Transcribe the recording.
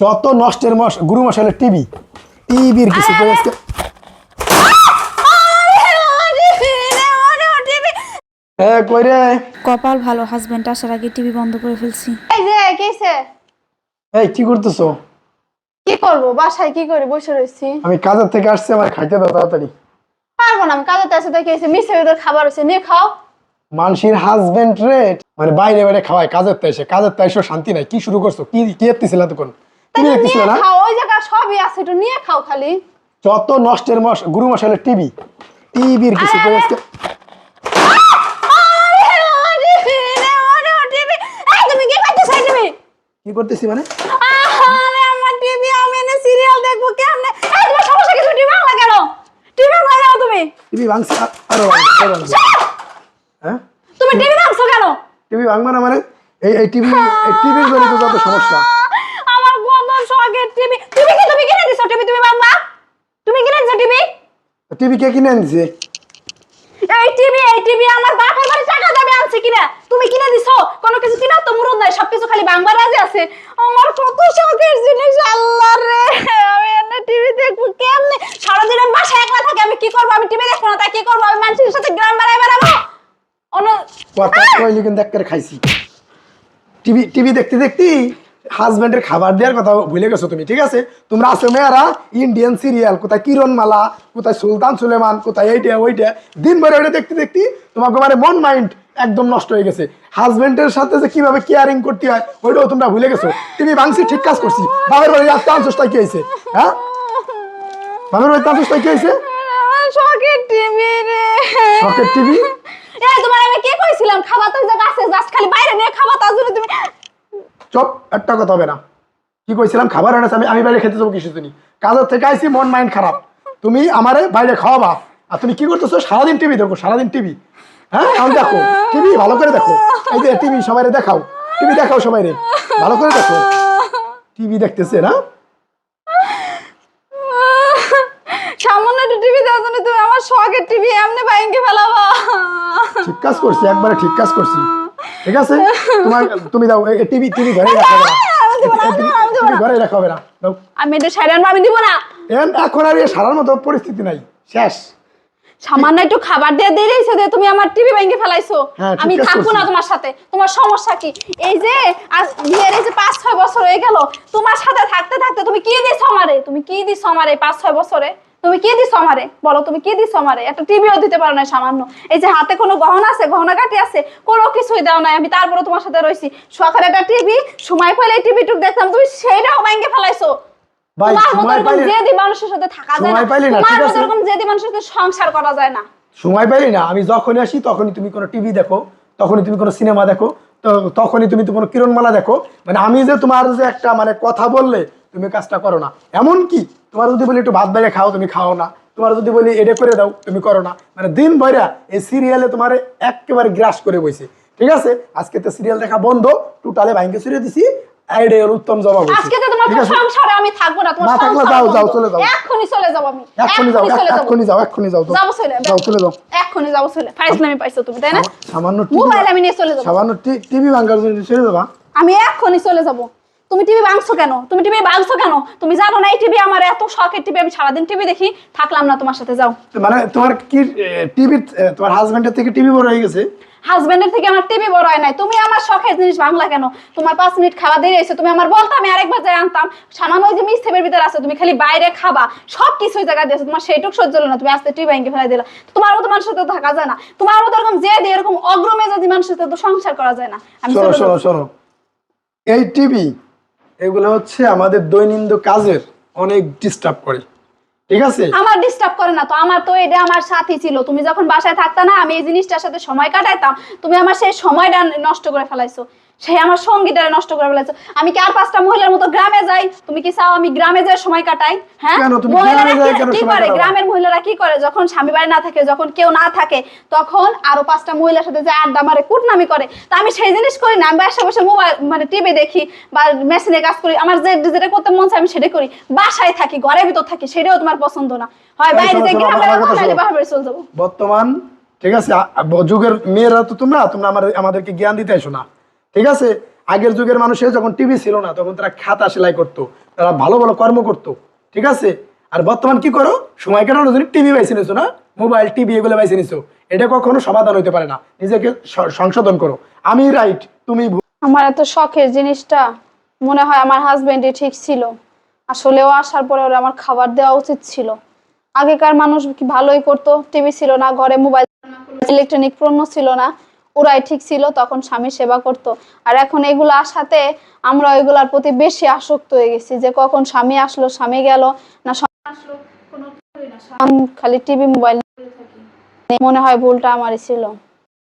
যত নষ্টের মশ গুরু মশাইলে টিভি। টিভির কিছু করে হ্যাঁ কই রে? কপাল ভালো হাজবেন্ড আসার আগে টিভি বন্ধ করে ফেলছি। এই যে কেছে এই কি করতেছো? কি করব? বাসায় কি করে বসে রয়েছি? আমি কাজের থেকে আসছি আমার খাইতে দাও তাড়াতাড়ি। পারব না আমি কাজের কাছে দেখে এসে মিশে ওদের খাবার হচ্ছে নিয়ে খাও। মানসির হাজবেন্ড রে মানে বাইরে বাইরে খাওয়ায় কাজের তো এসে কাজের তো শান্তি নাই কি শুরু করছ? কি কি এত্তিছিল তখন কি তাহলে দেখতেছিল নিয়ে না। খাও ওই জায়গা সবই আছে একটু নিয়ে খাও খালি। যত নষ্টের মশ গুরু মশাইলে টিভি। টিভির কিছু আজকে কি করতেছি মানে? আরে আমার টিভি আমি এনে সিরিয়াল দেখব কেমনে? এই তোমার সমস্যা কি? টিভি কেন? টিভি তুমি? টিভি ভাঙছে আরও। হ্যাঁ? তুমি টিভি ভাঙছো কেন? টিভি ভাঙবে না মানে? এই এই টিভি এই টিভির জন্য তো যত সমস্যা। শখের টিভি তুমি কি তুমি কিনে দিছো? টিভি তুমি বাংলা তুমি কিনে দিছো টিভি? টিভি কে কিনে আনছে? এই টিভি এই টিভি আমার বাপের বাড়ি টাকা দামে আনছে কিনা? তুমি কিনে দিছো? কোনো কিছু কিনা তো মুরদ নাই সবকিছু খালি বাংলা রাজে আছে। আমার কত শখের জিনিস আল্লাহ রে আমি এনে টিভি দেখব কেমনে? সারাদিন আমি বাসায় একলা থাকি আমি কি করব? আমি টিভি দেখব না কি করব? আমি মানুষের সাথে গ্রাম বেড়ায় বেড়াবো? অন্য কথা কইলি কিন্তু এক করে খাইছি। টিভি টিভি দেখতে দেখতে? হাজবেন্ডের খাবার দেওয়ার কথা ভুলে গেছো তুমি ঠিক আছে? তোমরা আছো মেয়েরা ইন্ডিয়ান সিরিয়াল কোথায় কিরণ মালা কোথায় সুলতান সুলেমান কোথায় এইটা ওইটা দিন ভরে ওইটা দেখতে দেখতে তোমাকে মানে মন মাইন্ড একদম নষ্ট হয়ে গেছে। হাজবেন্ডের সাথে যে কীভাবে কেয়ারিং করতে হয় ওইটাও তোমরা ভুলে গেছো। টিভি ভাঙছি ঠিক কাজ করছি। বাবার বাড়ি আসতে আনছোসটা কি হয়েছে? হ্যাঁ? বাবার বাড়িতে আনছোসটা কি হয়েছে? শখের টিভি রে। শখের টিভি তোমার আমি কি কইছিলাম? খাবার তো জায়গা আছে জাস্ট খালি বাইরে নিয়ে খাবা তার জন্য তুমি চপ একটা কথা হবে না। কি কইছিলাম? খাবার এনেছে আমি আমি বাইরে খেতে যাব কিছু তুমি কাজের থেকে আইসি মন মাইন্ড খারাপ। তুমি আমারে বাইরে খাওয়াবা। আর তুমি কি করতেছো? সারাদিন টিভি দেখো সারাদিন টিভি। হ্যাঁ আমি দেখো। টিভি ভালো করে দেখো। এই যে টিভি সবাই দেখাও। টিভি দেখাও সবাই রে ভালো করে দেখো। টিভি দেখতেছে না? সামান্য একটু টিভি দেওয়ার জন্য তুমি আমার শখের টিভি এমনি বাইঙ্গে ফেলাবা। ঠিক কাজ করছি একবারে ঠিক কাজ করছি। ঠিক আছে? তোমার তুমি দাও টিভি টিভি ঘরে রাখা না। ঘরে রাখা না। আমি এটা সাইড আনব আমি দিব না। এন এখন আর এ সারার মতো পরিস্থিতি নাই। শেষ। সামান্য একটু খাবার দিয়ে দিয়ে দিয়েছে যে তুমি আমার টিভি ভেঙে ফেলাইছো। হ্যাঁ, আমি থাকব না তোমার সাথে। তোমার সমস্যা কি? এই যে আজ বিয়ের এই যে পাঁচ ছয় বছর হয়ে গেল তোমার সাথে থাকতে থাকতে তুমি কি দিছো আমারে? তুমি কি দিছো আমারে পাঁচ ছয় বছরে? তুমি কি দিছো আমারে? বলো তুমি কি দিছো আমারে? একটা টিভিও দিতে পারো না সামান্য। এই যে হাতে কোনো গহনা আছে গহনা কাটি আছে কোনো কিছুই দাও নাই। আমি তারপরে তোমার সাথে রইছি। শখের একটা টিভি সময় পেলে টিভি টুক দেখতাম তুমি সেইটাও ভেঙে ফেলাইছো। ভাই, সময় পাইলে- জেদি মানুষের সাথে থাকা যায় না। সময় পাইলে না, তোমার মতো এরকম জেদি মানুষের সাথে সংসার করা যায় না। সময় পাইলি না আমি যখনই আসি তখনই তুমি কোনো টিভি দেখো তখনই তুমি কোনো সিনেমা দেখো তো তখনই তুমি তো কোনো কিরণমালা দেখো। মানে আমি যে তোমার যে একটা মানে কথা বললে তুমি কাজটা করো না। এমন কি তোমার যদি বলি একটু ভাত বাইরে খাও তুমি খাও না। তোমার যদি বলি এটা করে দাও তুমি করো না। মানে দিন ভরা এই সিরিয়ালে তোমার একেবারে গ্রাস করে বইছে। ঠিক আছে? আজকে তো সিরিয়াল দেখা বন্ধ টোটালে ভাইকে ছুড়ে দিছি এইটাই উত্তম জবাব আজকে তো তোমার সংসারে আমি থাকব না তোমার না থাকলে যাও, যাও, চলে যাও। এক্ষুনি চলে যাব আমি। এক্ষুনি যাও চলে যাব। এক্ষুনি যাও এক্ষুনি যাও তো। যাব চলে যাও চলে যাও। এক্ষুনি যাব চলে। ফাইজলামি পাইছো তুমি তাই না? সামান্য মোবাইল আমি নিয়ে চলে যাব। সামান্য টিভি জন্য দেবা আমি এক্ষুনি চলে যাব। তুমি টিভি ভাঙছো কেন? তুমি টিভি ভাঙছো কেন? তুমি জানো না এই টিভি আমার এত শখের টিভি আমি সারাদিন টিভি দেখি থাকলাম না তোমার সাথে যাও। মানে তোমার কি টিভি তোমার হাজবেন্ডের থেকে টিভি বড় হয়ে গেছে? হাজবেন্ডের থেকে আমার টিভি বড় হয় নাই। তুমি আমার শখের জিনিস ভাঙলা কেন? তোমার পাঁচ মিনিট খাওয়া দিয়ে এসে তুমি আমার বলতাম আমি আরেকবার যাই আনতাম। সামান্য ওই যে মিস্টেপের ভিতরে আছে তুমি খালি বাইরে খাবা। সব কিছুই জায়গা দিয়েছ তোমার সেইটুক সহ্য হলো না তুমি আস্তে টিভি ভেঙে ফেলাই দিলা। তোমার মতো মানুষের সাথে থাকা যায় না। তোমার মতো এরকম যে দিয়ে এরকম অগ্রমে যদি মানুষের সাথে তো সংসার করা যায় না। আমি শোনো চলে শোনো শোনো এই টিভি এগুলো হচ্ছে আমাদের দৈনন্দিন কাজের অনেক ডিস্টার্ব করে। ঠিক আছে? আমার ডিস্টার্ব করে না তো। আমার তো এটা আমার সাথী ছিল। তুমি যখন বাসায় থাকতা না, আমি এই জিনিসটার সাথে সময় কাটাইতাম, তুমি আমার সেই সময়টা নষ্ট করে ফেলাইছো। সেই আমার সঙ্গীটা নষ্ট করে ফেলাইছো আমি কি আর পাঁচটা মহিলার মতো গ্রামে যাই? তুমি কি চাও আমি গ্রামে যাই সময় কাটাই? হ্যাঁ? মহিলারা কি- করে? গ্রামের মহিলারা কি করে? যখন স্বামী বাড়ি না থাকে যখন কেউ না থাকে তখন আরও পাঁচটা মহিলার সাথে যে আড্ডা মারে কুটনামি করে। তা আমি সেই জিনিস করি না। আমি বাসায় বসে মোবাইল মানে টিভি দেখি বা মেশিনে কাজ করি। আমার যে যেটা করতে মন চায় আমি সেটা করি। বাসায় থাকি ঘরের ভিতর থাকি সেটাও তোমার পছন্দ না। হয় বাইরে যে গ্রামে। বাহিরে চলে যাব। বর্তমান ঠিক আছে যুগের মেয়েরা তো তোমরা তোমরা আমাদেরকে জ্ঞান দিতে এসো না। ঠিক আছে? আগের যুগের মানুষের যখন টিভি ছিল না, তখন তারা খাতা সেলাই করতো, তারা ভালো ভালো কর্ম করতো, ঠিক আছে? আর বর্তমান কি করো? সময় কাটানোর জন্য টিভি বাইছে নিছো না? মোবাইল টিভি এগুলো বাইছে নিছো। এটা কখনো সমাধান হতে পারে না। নিজেকে সংশোধন করো। আমি রাইট তুমি আমার এত শখের জিনিসটা মনে হয় আমার হাজবেন্ডই ঠিক ছিল। আসলেও আসার পরে ওরা আমার খাবার দেওয়া উচিত ছিল। আগেকার মানুষ ভালোই করতো। টিভি ছিল না, ঘরে মোবাইল ইলেকট্রনিক পণ্য ছিল না। ওরাই ঠিক ছিল, তখন স্বামী সেবা করত। আর এখন এগুলো আসাতে আমরা ওইগুলার প্রতি বেশি আসক্ত হয়ে গেছি যে কখন স্বামী আসলো, স্বামী গেল, না আসলো, কোনো খালি টিভি, মোবাইল মনে হয় ভুলটা আমারই ছিল।